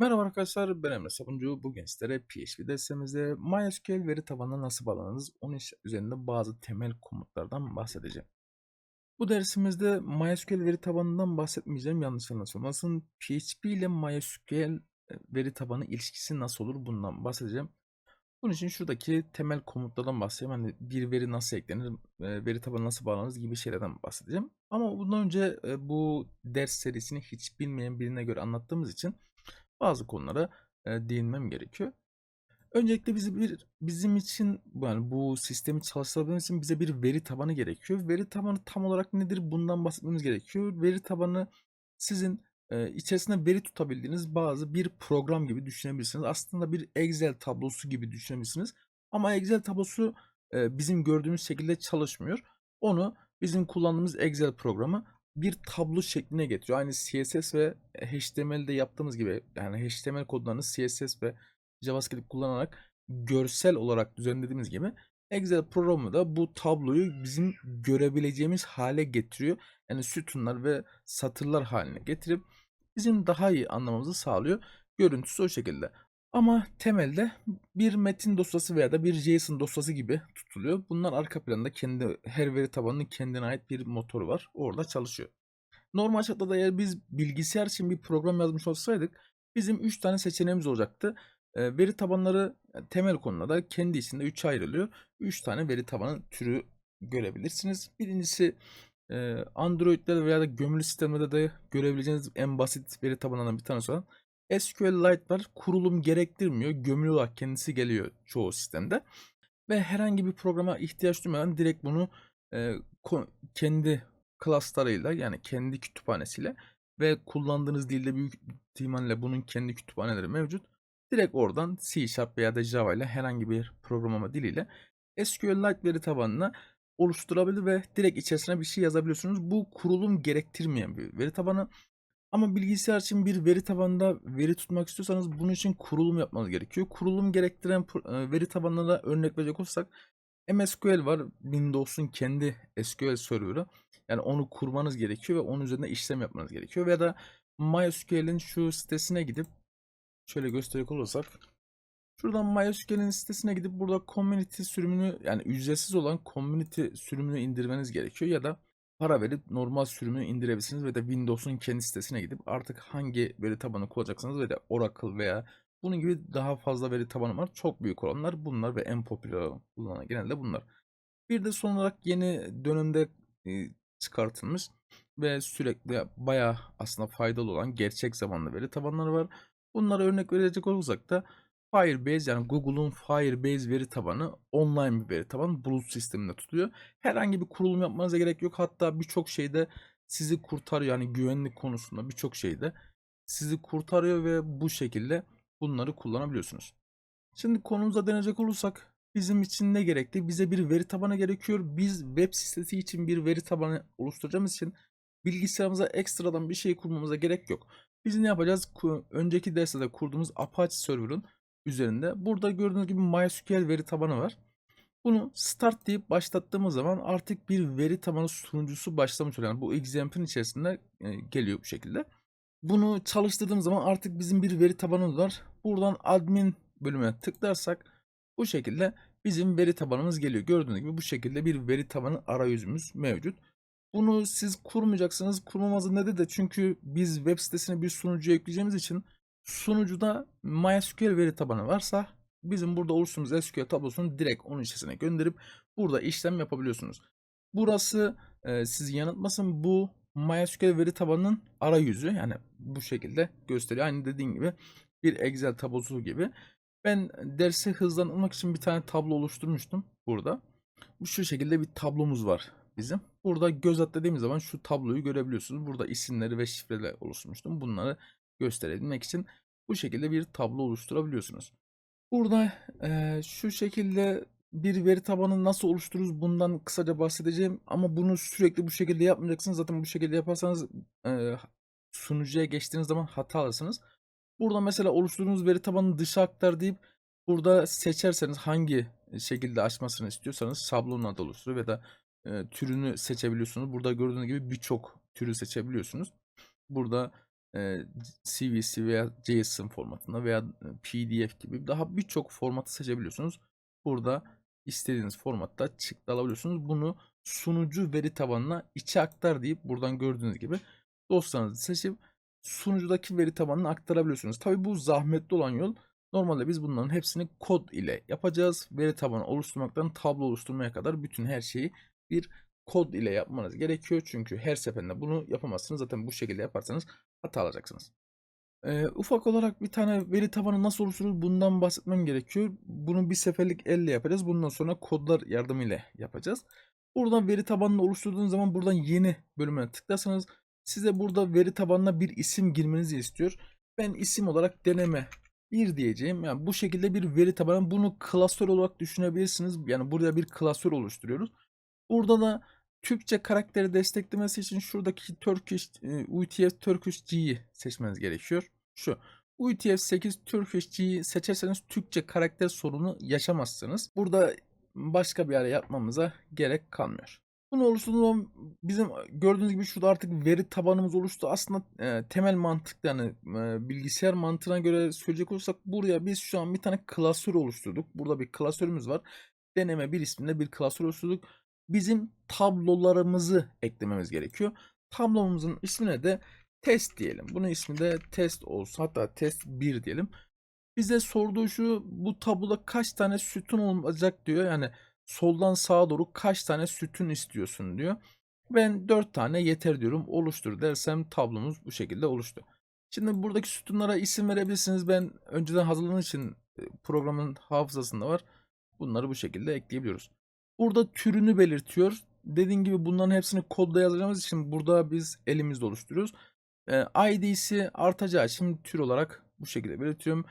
Merhaba arkadaşlar, ben Emre Sabuncu. Bugün sizlere PHP dersimizde MySQL veri tabanına nasıl bağlanırız, onun üzerinde bazı temel komutlardan bahsedeceğim. Bu dersimizde MySQL veri tabanından bahsetmeyeceğim, yanlış anlaşılmasın. PHP ile MySQL e, veri tabanı ilişkisi nasıl olur bundan bahsedeceğim. Bunun için şuradaki temel komutlardan bahsedeceğim. Hani bir veri nasıl eklenir, e, veri tabanı nasıl bağlanır gibi şeylerden bahsedeceğim. Ama bundan önce e, bu ders serisini hiç bilmeyen birine göre anlattığımız için bazı konulara e, değinmem gerekiyor. Öncelikle bizi bir bizim için yani bu sistemi çalıştırabilmemiz için bize bir veri tabanı gerekiyor. Veri tabanı tam olarak nedir? Bundan bahsetmemiz gerekiyor. Veri tabanı sizin e, içerisinde veri tutabildiğiniz bazı bir program gibi düşünebilirsiniz. Aslında bir Excel tablosu gibi düşünebilirsiniz. Ama Excel tablosu e, bizim gördüğümüz şekilde çalışmıyor. Onu bizim kullandığımız Excel programı bir tablo şekline getiriyor. Aynı CSS ve HTML'de yaptığımız gibi yani HTML kodlarını CSS ve JavaScript kullanarak görsel olarak düzenlediğimiz gibi Excel programı da bu tabloyu bizim görebileceğimiz hale getiriyor. Yani sütunlar ve satırlar haline getirip bizim daha iyi anlamamızı sağlıyor. Görüntüsü o şekilde. Ama temelde bir metin dosyası veya da bir JSON dosyası gibi tutuluyor. Bunlar arka planda kendi her veri tabanının kendine ait bir motoru var. Orada çalışıyor. Normal şartlarda eğer biz bilgisayar için bir program yazmış olsaydık bizim 3 tane seçeneğimiz olacaktı. E, veri tabanları e, temel konularda kendi içinde 3'e ayrılıyor. 3 tane veri tabanı türü görebilirsiniz. Birincisi e, Android'lerde veya da gömülü sistemlerde de görebileceğiniz en basit veri tabanlarından bir tanesi olan SQLite var. Kurulum gerektirmiyor. Gömülü olarak kendisi geliyor çoğu sistemde. Ve herhangi bir programa ihtiyaç duymadan direkt bunu e, kendi klaslarıyla yani kendi kütüphanesiyle ve kullandığınız dilde büyük ihtimalle bunun kendi kütüphaneleri mevcut. Direkt oradan C Sharp veya da Java ile herhangi bir programlama diliyle SQLite veri tabanına oluşturabilir ve direkt içerisine bir şey yazabiliyorsunuz. Bu kurulum gerektirmeyen bir veri tabanı. Ama bilgisayar için bir veri tabanında veri tutmak istiyorsanız bunun için kurulum yapmanız gerekiyor. Kurulum gerektiren e, veri tabanlarına örnek verecek olursak MSQL var. Windows'un kendi SQL server'ı. Yani onu kurmanız gerekiyor ve onun üzerinde işlem yapmanız gerekiyor. Veya da MySQL'in şu sitesine gidip şöyle gösterecek olursak şuradan MySQL'in sitesine gidip burada community sürümünü yani ücretsiz olan community sürümünü indirmeniz gerekiyor ya da para verip normal sürümünü indirebilirsiniz ve de Windows'un kendi sitesine gidip artık hangi veri tabanı kullanacaksanız ve de Oracle veya bunun gibi daha fazla veri tabanı var. Çok büyük olanlar bunlar ve en popüler olan kullanan genelde bunlar. Bir de son olarak yeni dönemde e, çıkartılmış ve sürekli bayağı aslında faydalı olan gerçek zamanlı veri tabanları var. Bunlara örnek verecek olursak da Firebase yani Google'un Firebase veri tabanı online bir veri tabanı bulut sisteminde tutuyor. Herhangi bir kurulum yapmanıza gerek yok. Hatta birçok şeyde sizi kurtarıyor. Yani güvenlik konusunda birçok şeyde sizi kurtarıyor ve bu şekilde bunları kullanabiliyorsunuz. Şimdi konumuza dönecek olursak bizim için ne gerekli? Bize bir veri tabanı gerekiyor. Biz web sitesi için bir veri tabanı oluşturacağımız için bilgisayarımıza ekstradan bir şey kurmamıza gerek yok. Biz ne yapacağız? Önceki derste de kurduğumuz Apache server'ın üzerinde burada gördüğünüz gibi MySQL veri tabanı var. Bunu start deyip başlattığımız zaman artık bir veri tabanı sunucusu başlamış oluyor. Yani bu example'ın içerisinde e, geliyor bu şekilde. Bunu çalıştırdığım zaman artık bizim bir veri tabanımız var. Buradan admin bölümüne tıklarsak bu şekilde bizim veri tabanımız geliyor. Gördüğünüz gibi bu şekilde bir veri tabanı arayüzümüz mevcut. Bunu siz kurmayacaksınız. Kurmamazın nedeni de çünkü biz web sitesine bir sunucu ekleyeceğimiz için sunucuda MySQL veri tabanı varsa bizim burada oluşturduğumuz SQL tablosunu direkt onun içerisine gönderip burada işlem yapabiliyorsunuz. Burası e, sizi yanıltmasın bu MySQL veri tabanının arayüzü yani bu şekilde gösteriyor. Aynı dediğim gibi bir Excel tablosu gibi. Ben dersi hızlandırmak için bir tane tablo oluşturmuştum burada. Bu şu şekilde bir tablomuz var bizim. Burada göz at dediğimiz zaman şu tabloyu görebiliyorsunuz. Burada isimleri ve şifreler oluşturmuştum. Bunları gösterebilmek için bu şekilde bir tablo oluşturabiliyorsunuz. Burada eee, şu şekilde bir veri tabanı nasıl oluştururuz bundan kısaca bahsedeceğim. Ama bunu sürekli bu şekilde yapmayacaksınız. Zaten bu şekilde yaparsanız eee, sunucuya geçtiğiniz zaman hata alırsınız. Burada mesela oluşturduğunuz veri tabanını dışa aktar deyip burada seçerseniz hangi şekilde açmasını istiyorsanız şablon adı oluşturur ve da e, türünü seçebiliyorsunuz. Burada gördüğünüz gibi birçok türü seçebiliyorsunuz. Burada CVC veya JSON formatında veya PDF gibi daha birçok formatı seçebiliyorsunuz. Burada istediğiniz formatta çıktı alabiliyorsunuz. Bunu sunucu veri tabanına içe aktar deyip buradan gördüğünüz gibi dosyanızı seçip sunucudaki veri tabanına aktarabiliyorsunuz. Tabi bu zahmetli olan yol. Normalde biz bunların hepsini kod ile yapacağız. Veri tabanı oluşturmaktan tablo oluşturmaya kadar bütün her şeyi bir kod ile yapmanız gerekiyor. Çünkü her seferinde bunu yapamazsınız. Zaten bu şekilde yaparsanız hata alacaksınız. Ee, ufak olarak bir tane veri tabanı nasıl oluşturulur bundan bahsetmem gerekiyor. Bunu bir seferlik elle yapacağız. Bundan sonra kodlar yardımıyla yapacağız. Buradan veri tabanını oluşturduğunuz zaman buradan yeni bölüme tıklarsanız size burada veri tabanına bir isim girmenizi istiyor. Ben isim olarak deneme 1 diyeceğim. Yani bu şekilde bir veri tabanı bunu klasör olarak düşünebilirsiniz. Yani burada bir klasör oluşturuyoruz. Burada da Türkçe karakteri desteklemesi için şuradaki Turkish e, UTF Turkish G'yi seçmeniz gerekiyor. Şu UTF 8 Turkish G'yi seçerseniz Türkçe karakter sorunu yaşamazsınız. Burada başka bir yere yapmamıza gerek kalmıyor. Bunu oluşturduğumuz zaman bizim gördüğünüz gibi şurada artık veri tabanımız oluştu. Aslında e, temel mantık yani e, bilgisayar mantığına göre söyleyecek olursak buraya biz şu an bir tane klasör oluşturduk. Burada bir klasörümüz var. Deneme bir isminde bir klasör oluşturduk. Bizim tablolarımızı eklememiz gerekiyor. Tablomuzun ismine de test diyelim. Bunun ismi de test olsun. Hatta test 1 diyelim. Bize sorduğu şu bu tabloda kaç tane sütun olacak diyor. Yani soldan sağa doğru kaç tane sütun istiyorsun diyor. Ben 4 tane yeter diyorum. Oluştur dersem tablomuz bu şekilde oluştu. Şimdi buradaki sütunlara isim verebilirsiniz. Ben önceden hazırladığım için e, programın hafızasında var. Bunları bu şekilde ekleyebiliyoruz. Burada türünü belirtiyor. Dediğim gibi bunların hepsini kodda yazacağımız için burada biz elimizde oluşturuyoruz. E, ID'si artacağı için tür olarak bu şekilde belirtiyorum.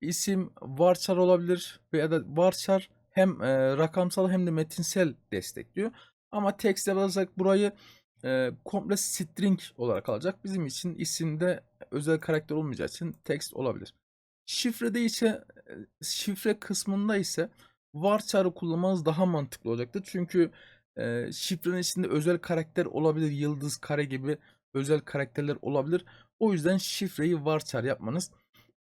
İsim varchar olabilir veya da varchar hem e, rakamsal hem de metinsel destekliyor. Ama text yazarsak burayı e, komple string olarak alacak. Bizim için isimde özel karakter olmayacağı için text olabilir. Şifrede ise şifre kısmında ise varchar'ı kullanmanız daha mantıklı olacaktır. Çünkü e, şifrenin içinde özel karakter olabilir. Yıldız, kare gibi özel karakterler olabilir. O yüzden şifreyi varchar yapmanız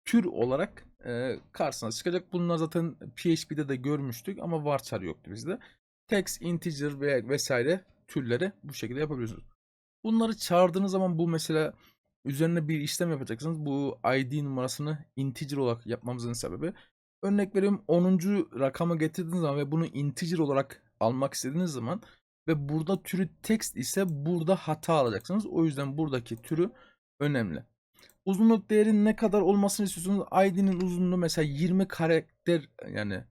tür olarak e, karşısına çıkacak. Bunlar zaten PHP'de de görmüştük ama varchar yoktu bizde. Text, integer veya vesaire türleri bu şekilde yapabiliyorsunuz. Bunları çağırdığınız zaman bu mesela üzerine bir işlem yapacaksınız. Bu ID numarasını integer olarak yapmamızın sebebi. Örnek veriyorum 10. rakamı getirdiğiniz zaman ve bunu integer olarak almak istediğiniz zaman ve burada türü text ise burada hata alacaksınız. O yüzden buradaki türü önemli. Uzunluk değerinin ne kadar olmasını istiyorsunuz? ID'nin uzunluğu mesela 20 karakter yani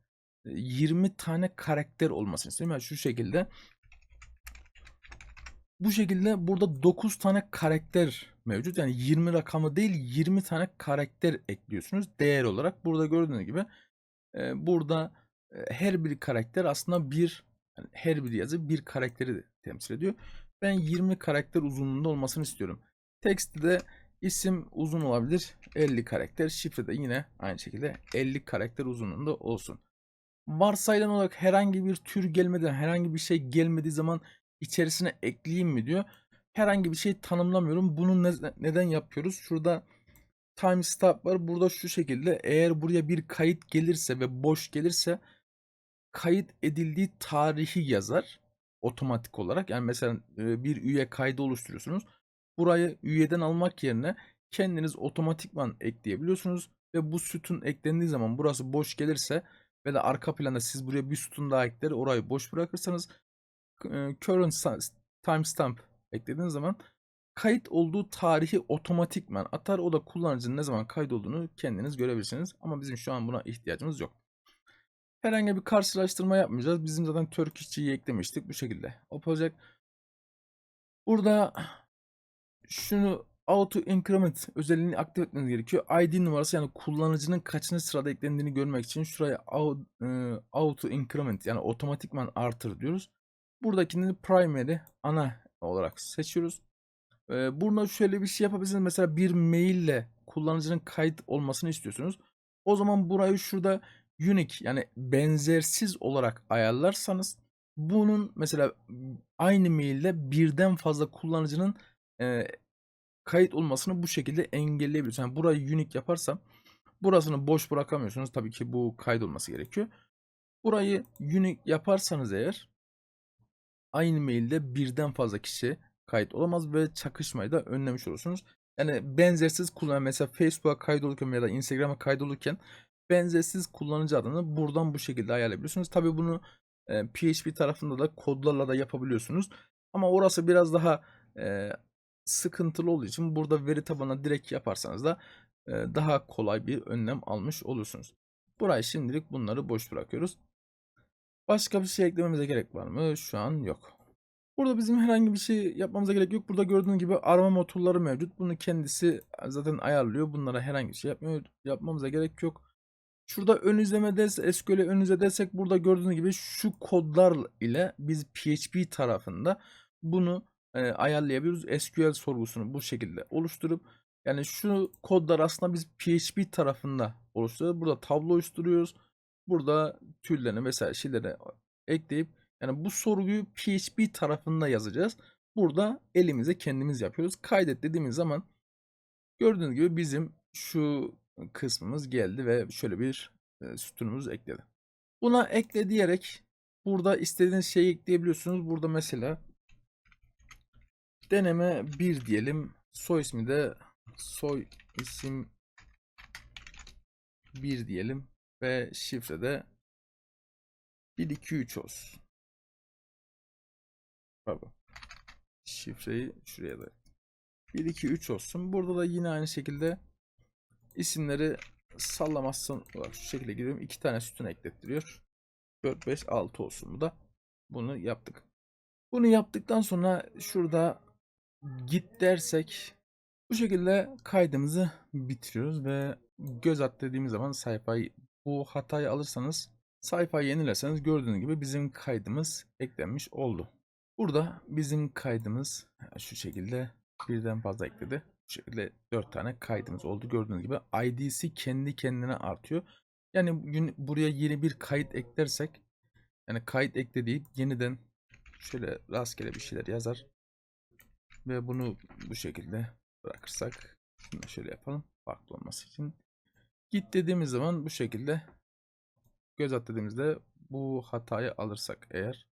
20 tane karakter olmasını istiyorum. Yani şu şekilde bu şekilde burada 9 tane karakter mevcut. Yani 20 rakamı değil 20 tane karakter ekliyorsunuz değer olarak. Burada gördüğünüz gibi e, burada her bir karakter aslında bir yani her bir yazı bir karakteri temsil ediyor. Ben 20 karakter uzunluğunda olmasını istiyorum. Text'te de isim uzun olabilir 50 karakter. Şifre de yine aynı şekilde 50 karakter uzunluğunda olsun. Varsayılan olarak herhangi bir tür gelmeden herhangi bir şey gelmediği zaman içerisine ekleyeyim mi diyor. Herhangi bir şey tanımlamıyorum. Bunu ne, neden yapıyoruz? Şurada timestamp var. Burada şu şekilde eğer buraya bir kayıt gelirse ve boş gelirse kayıt edildiği tarihi yazar otomatik olarak. Yani mesela bir üye kaydı oluşturuyorsunuz. Burayı üyeden almak yerine kendiniz otomatikman ekleyebiliyorsunuz ve bu sütun eklendiği zaman burası boş gelirse ve de arka planda siz buraya bir sütun daha ekler orayı boş bırakırsanız current timestamp eklediğiniz zaman kayıt olduğu tarihi otomatikman atar. O da kullanıcının ne zaman kayıt olduğunu kendiniz görebilirsiniz. Ama bizim şu an buna ihtiyacımız yok. Herhangi bir karşılaştırma yapmayacağız. Bizim zaten Turkish'ciyi eklemiştik. Bu şekilde olacak. Burada şunu auto increment özelliğini aktif etmeniz gerekiyor. ID numarası yani kullanıcının kaçıncı sırada eklendiğini görmek için şuraya auto increment yani otomatikman artır diyoruz. Buradakini primary ana olarak seçiyoruz. Ee, burada şöyle bir şey yapabilirsiniz. Mesela bir maille kullanıcının kayıt olmasını istiyorsunuz. O zaman burayı şurada unique yani benzersiz olarak ayarlarsanız bunun mesela aynı mailde birden fazla kullanıcının e, kayıt olmasını bu şekilde engelleyebiliyorsunuz. Yani burayı unique yaparsam burasını boş bırakamıyorsunuz. Tabii ki bu kaydolması gerekiyor. Burayı unique yaparsanız eğer aynı mailde birden fazla kişi kayıt olamaz ve çakışmayı da önlemiş olursunuz. Yani benzersiz kullan mesela Facebook'a kaydolurken ya da Instagram'a kaydolurken benzersiz kullanıcı adını buradan bu şekilde ayarlayabiliyorsunuz. Tabii bunu e, PHP tarafında da kodlarla da yapabiliyorsunuz. Ama orası biraz daha e, sıkıntılı olduğu için burada veri tabanına direkt yaparsanız da e, daha kolay bir önlem almış olursunuz. Burayı şimdilik bunları boş bırakıyoruz. Başka bir şey eklememize gerek var mı? Şu an yok. Burada bizim herhangi bir şey yapmamıza gerek yok. Burada gördüğünüz gibi arama motorları mevcut. Bunu kendisi zaten ayarlıyor. Bunlara herhangi bir şey yapmıyor. Yapmamıza gerek yok. Şurada ön izlemede SQL'e ön izle desek burada gördüğünüz gibi şu kodlar ile biz PHP tarafında bunu e, ayarlayabiliyoruz. SQL sorgusunu bu şekilde oluşturup yani şu kodlar aslında biz PHP tarafında oluşturuyoruz. Burada tablo oluşturuyoruz. Burada türlerini vesaire şeyleri ekleyip yani bu sorguyu PHP tarafında yazacağız. Burada elimize kendimiz yapıyoruz. Kaydet dediğimiz zaman gördüğünüz gibi bizim şu kısmımız geldi ve şöyle bir e, sütunumuz ekledi. Buna ekle diyerek burada istediğiniz şeyi ekleyebiliyorsunuz. Burada mesela deneme 1 diyelim. Soy ismi de soy isim 1 diyelim ve şifre de 123 olsun. Pardon. Şifreyi şuraya da 1 2 3 olsun. Burada da yine aynı şekilde isimleri sallamazsan olarak şu şekilde giriyorum. 2 tane sütun eklettiriyor. 4 5 6 olsun bu da. Bunu yaptık. Bunu yaptıktan sonra şurada git dersek bu şekilde kaydımızı bitiriyoruz ve göz at dediğimiz zaman sayfayı bu hatayı alırsanız sayfayı yenilerseniz gördüğünüz gibi bizim kaydımız eklenmiş oldu. Burada bizim kaydımız şu şekilde birden fazla ekledi. Bu şekilde 4 tane kaydımız oldu. Gördüğünüz gibi ID'si kendi kendine artıyor. Yani buraya yeni bir kayıt eklersek yani kayıt ekle deyip yeniden şöyle rastgele bir şeyler yazar. Ve bunu bu şekilde bırakırsak şunu şöyle yapalım. Farklı olması için. Git dediğimiz zaman bu şekilde göz at dediğimizde bu hatayı alırsak eğer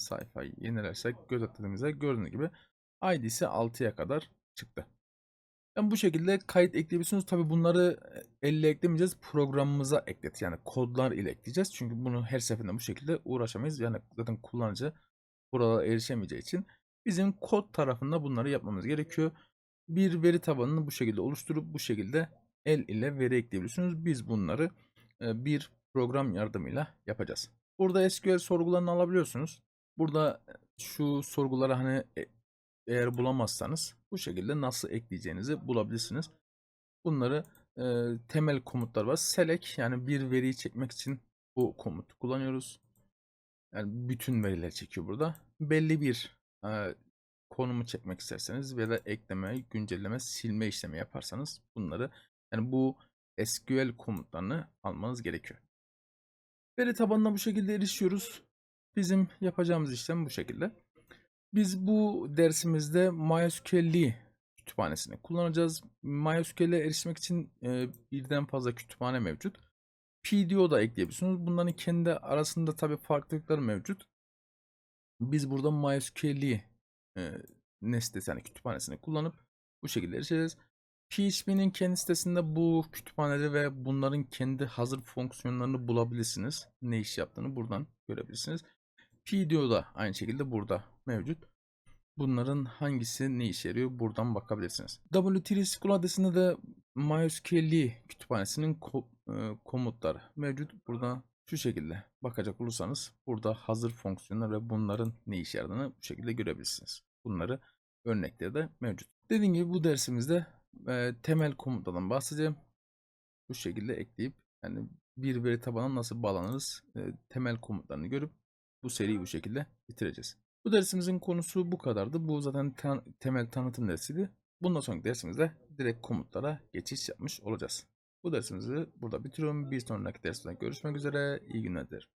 sayfayı yenilersek göz at dediğimizde gördüğünüz gibi ID'si 6'ya kadar çıktı. Yani bu şekilde kayıt ekleyebiliyorsunuz. Tabi bunları elle eklemeyeceğiz. Programımıza eklet. Yani kodlar ile ekleyeceğiz. Çünkü bunu her seferinde bu şekilde uğraşamayız. Yani zaten kullanıcı buralara erişemeyeceği için bizim kod tarafında bunları yapmamız gerekiyor. Bir veri tabanını bu şekilde oluşturup bu şekilde el ile veri ekleyebiliyorsunuz. Biz bunları bir program yardımıyla yapacağız. Burada SQL sorgularını alabiliyorsunuz. Burada şu soruları hani eğer bulamazsanız bu şekilde nasıl ekleyeceğinizi bulabilirsiniz. Bunları e, temel komutlar var. Select yani bir veriyi çekmek için bu komutu kullanıyoruz. Yani bütün verileri çekiyor burada. Belli bir e, konumu çekmek isterseniz ya da ekleme, güncelleme, silme işlemi yaparsanız bunları yani bu SQL komutlarını almanız gerekiyor. Veri tabanına bu şekilde erişiyoruz. Bizim yapacağımız işlem bu şekilde. Biz bu dersimizde MySQL'i kütüphanesini kullanacağız. MySQL'e erişmek için e, birden fazla kütüphane mevcut. PDO da ekleyebilirsiniz. Bunların kendi arasında tabi farklılıkları mevcut. Biz burada MySQL'i e, nesnesi yani kütüphanesini kullanıp bu şekilde erişeceğiz. PHP'nin kendi sitesinde bu kütüphaneleri ve bunların kendi hazır fonksiyonlarını bulabilirsiniz. Ne iş yaptığını buradan görebilirsiniz. PDO da aynı şekilde burada mevcut. Bunların hangisi ne işe yarıyor buradan bakabilirsiniz. W3 SQL adresinde de MySQL kütüphanesinin ko e, komutları mevcut. Burada şu şekilde bakacak olursanız burada hazır fonksiyonlar ve bunların ne işe yaradığını bu şekilde görebilirsiniz. Bunları örnekleri de mevcut. Dediğim gibi bu dersimizde e, temel komutlardan bahsedeceğim. Bu şekilde ekleyip yani bir veri tabanına nasıl bağlanırız e, temel komutlarını görüp bu seriyi bu şekilde bitireceğiz. Bu dersimizin konusu bu kadardı. Bu zaten tan temel tanıtım dersiydi. Bundan sonraki dersimizde direkt komutlara geçiş yapmış olacağız. Bu dersimizi burada bitiriyorum. Bir sonraki dersimizde görüşmek üzere. İyi günler dilerim.